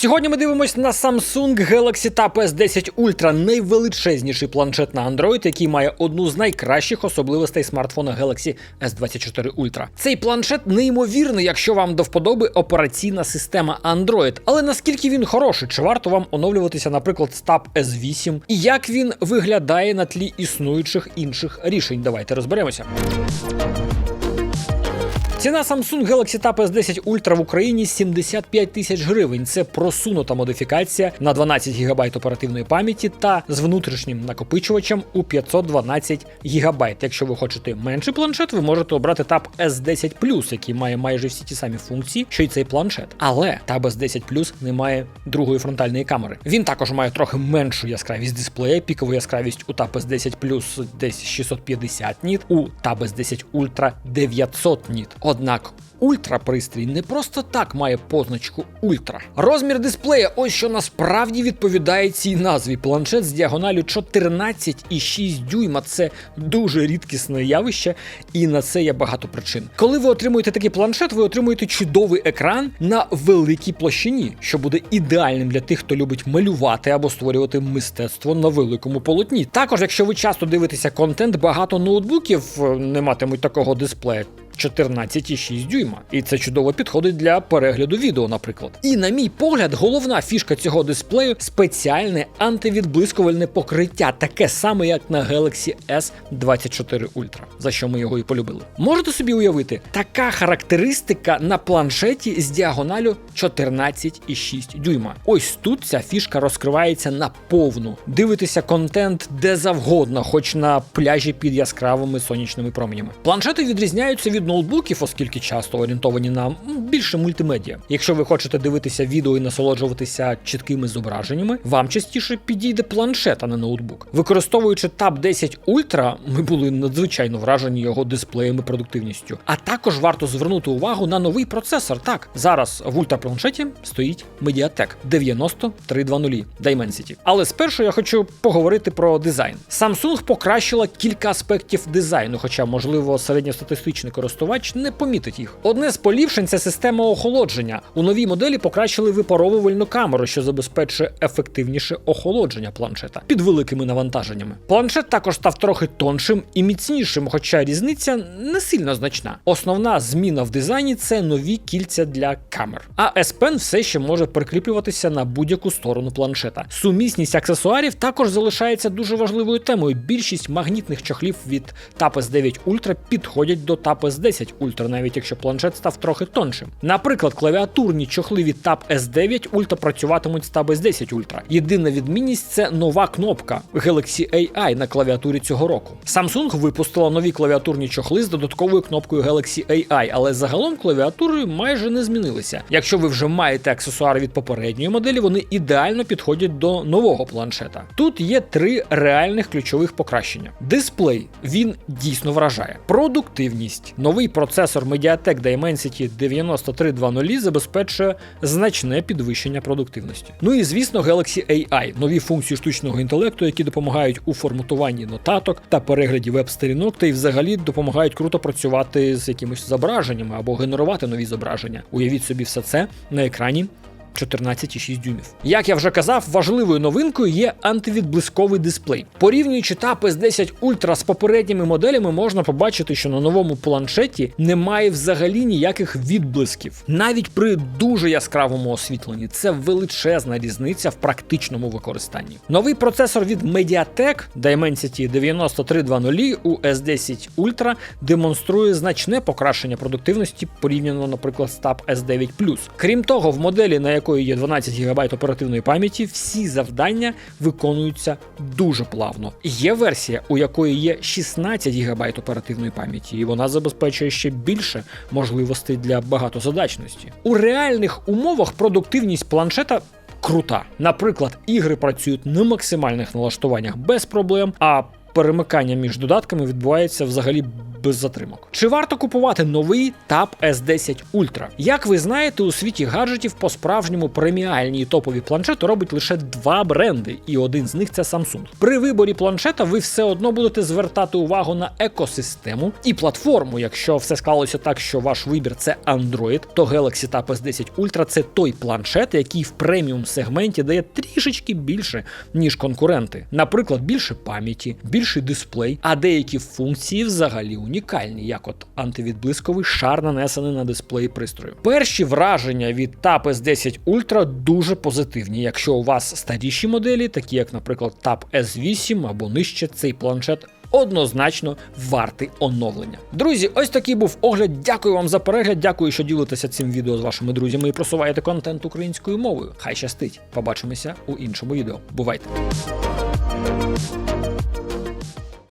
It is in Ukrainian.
Сьогодні ми дивимось на Samsung Galaxy Tab S10 Ultra, найвеличезніший планшет на Android, який має одну з найкращих особливостей смартфона Galaxy S24 Ultra. Цей планшет неймовірний, якщо вам до вподоби операційна система Android. Але наскільки він хороший, чи варто вам оновлюватися, наприклад, з Tab S8, і як він виглядає на тлі існуючих інших рішень? Давайте розберемося. Ціна Samsung Galaxy Tab S10 Ultra в Україні 75 тисяч гривень. Це просунута модифікація на 12 ГБ оперативної пам'яті та з внутрішнім накопичувачем у 512 ГБ. Якщо ви хочете менший планшет, ви можете обрати Tab S10 Plus, який має майже всі ті самі функції, що й цей планшет. Але Tab S10 Plus не має другої фронтальної камери. Він також має трохи меншу яскравість дисплея, пікову яскравість у Tab S10 Plus десь 650 ніт, у Tab S10 Ultra 900 ніт. Однак Ультра пристрій не просто так має позначку Ультра. Розмір дисплея, ось що насправді відповідає цій назві. Планшет з діагоналю 14,6 дюйма. Це дуже рідкісне явище, і на це є багато причин. Коли ви отримуєте такий планшет, ви отримуєте чудовий екран на великій площині, що буде ідеальним для тих, хто любить малювати або створювати мистецтво на великому полотні. Також, якщо ви часто дивитеся контент, багато ноутбуків е, не матимуть такого дисплея. 14,6 дюйма, і це чудово підходить для перегляду відео, наприклад. І на мій погляд, головна фішка цього дисплею спеціальне антивідблискувальне покриття, таке саме як на Galaxy S24 Ultra, за що ми його і полюбили. Можете собі уявити, така характеристика на планшеті з діагоналю 14,6 дюйма. Ось тут ця фішка розкривається на повну. Дивитися контент де завгодно, хоч на пляжі під яскравими сонячними променями. Планшети відрізняються від ноутбуків, оскільки часто орієнтовані на більше мультимедіа. Якщо ви хочете дивитися відео і насолоджуватися чіткими зображеннями, вам частіше підійде планшет, а не ноутбук. Використовуючи Tab 10 Ultra, ми були надзвичайно вражені його дисплеєм і продуктивністю. А також варто звернути увагу на новий процесор. Так, зараз в ультрапланшеті стоїть Mediatek 9320 Dimensity. Але спершу я хочу поговорити про дизайн. Samsung покращила кілька аспектів дизайну, хоча, можливо, середньостатистичний користувач не помітить їх. Одне з поліпшень це система охолодження. У новій моделі покращили випаровувальну камеру, що забезпечує ефективніше охолодження планшета під великими навантаженнями. Планшет також став трохи тоншим і міцнішим, хоча різниця не сильно значна. Основна зміна в дизайні це нові кільця для камер. А S Pen все ще може прикріплюватися на будь-яку сторону планшета. Сумісність аксесуарів також залишається дуже важливою темою. Більшість магнітних чохлів від Tab S9 Ultra підходять до Tab S10 Ultra, навіть якщо планшет став трохи тоншим. Наприклад, клавіатурні чохли від Tab S9 Ultra працюватимуть з Tab S10 Ultra. Єдина відмінність це нова кнопка Galaxy AI на клавіатурі цього року. Samsung випустила нові клавіатурні чохли з додатковою кнопкою Galaxy AI, але загалом клавіатури майже не змінилися. Якщо ви вже маєте аксесуари від попередньої моделі, вони ідеально підходять до нового планшета. Тут є три реальних ключових покращення. Дисплей він дійсно вражає. Продуктивність. Новий процесор Mediatek Dimensity 9320 забезпечує значне підвищення продуктивності. Ну і звісно, Galaxy AI, нові функції штучного інтелекту, які допомагають у форматуванні нотаток та перегляді веб-сторінок, та й взагалі допомагають круто працювати з якимись зображеннями або генерувати нові зображення. Уявіть собі все це на екрані 14,6 дюймів. Як я вже казав, важливою новинкою є антивідблисковий дисплей. Порівнюючи Tab S10 Ultra з попередніми моделями, можна побачити, що на новому планшеті немає взагалі ніяких відблисків. Навіть при дуже яскравому освітленні це величезна різниця в практичному використанні. Новий процесор від Mediatek Dimensity 9320 у S10 Ultra демонструє значне покращення продуктивності порівняно, наприклад, з Tab S9 Plus. Крім того, в моделі, на якої є 12 ГБ оперативної пам'яті, всі завдання виконуються дуже плавно. Є версія, у якої є 16 ГБ оперативної пам'яті, і вона забезпечує ще більше можливостей для багатозадачності. У реальних умовах продуктивність планшета. Крута. Наприклад, ігри працюють на максимальних налаштуваннях без проблем, а перемикання між додатками відбувається взагалі без затримок. Чи варто купувати новий Tab S10 Ultra? Як ви знаєте, у світі гаджетів по справжньому преміальні і топові планшети робить лише два бренди, і один з них це Samsung. При виборі планшета ви все одно будете звертати увагу на екосистему і платформу. Якщо все склалося так, що ваш вибір це Android, то Galaxy Tab S10 Ultra це той планшет, який в преміум сегменті дає трішечки більше, ніж конкуренти. Наприклад, більше пам'яті, більший дисплей, а деякі функції взагалі унікальні, як от антивідблисковий шар нанесений на дисплей пристрою. Перші враження від Tab S10 Ultra дуже позитивні. Якщо у вас старіші моделі, такі як, наприклад, Tab S8 або нижче, цей планшет однозначно вартий оновлення. Друзі, ось такий був огляд. Дякую вам за перегляд. Дякую, що ділитеся цим відео з вашими друзями і просуваєте контент українською мовою. Хай щастить! Побачимося у іншому відео. Бувайте!